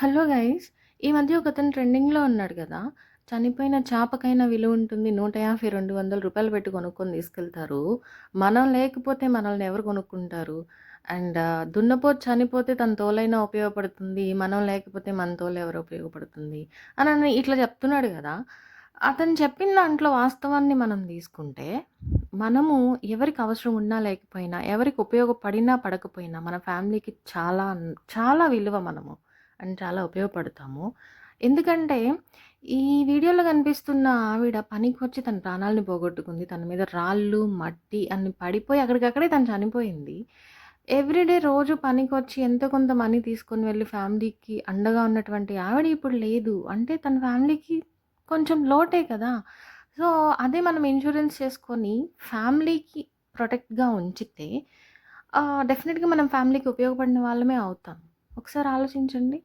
Hello guys! ఈ మధ్య ఒకతను ట్రెండింగ్‌లో ఉన్నాడు కదా చనిపోయిన చేపకైనా విలువ ఉంటుంది నూట యాభై రెండు వందల రూపాయలు పెట్టి కొనుక్కొని తీసుకెళ్తారు. మనం లేకపోతే మనల్ని ఎవరు కొనుక్కుంటారు? అండ్ దున్నపో చనిపోతే తన తోలైనా ఉపయోగపడుతుంది. మనం లేకపోతే మన తోలు ఎవరు ఉపయోగపడుతుంది? అని ఇట్లా చెప్తున్నాడు కదా అతను చెప్పిన దాంట్లో వాస్తవాన్ని మనం తీసుకుంటే, మనము ఎవరికి అవసరం ఉన్నా లేకపోయినా, ఎవరికి ఉపయోగపడినా పడకపోయినా మన ఫ్యామిలీకి చాలా చాలా విలువ మనము. అండ్ చాలా ఉపయోగపడతాము. ఎందుకంటే ఈ వీడియోలో కనిపిస్తున్న ఆవిడ పనికి వచ్చి తన ప్రాణాలను పోగొట్టుకుంది. తన మీద రాళ్ళు, మట్టి అన్ని పడిపోయి అక్కడికక్కడే తను చనిపోయింది. ఎవ్రీడే రోజు పనికి వచ్చి ఎంతో కొంత మనీ తీసుకొని వెళ్ళి ఫ్యామిలీకి అండగా ఉన్నటువంటి ఆవిడ ఇప్పుడు లేదు. అంటే తన ఫ్యామిలీకి కొంచెం లోటే కదా! సో, అదే మనం ఇన్సూరెన్స్ చేసుకొని ఫ్యామిలీకి ప్రొటెక్ట్‌గా ఉంచితే డెఫినెట్గా మనం ఫ్యామిలీకి ఉపయోగపడిన వాళ్ళమే అవుతాం. ఒకసారి ఆలోచించండి.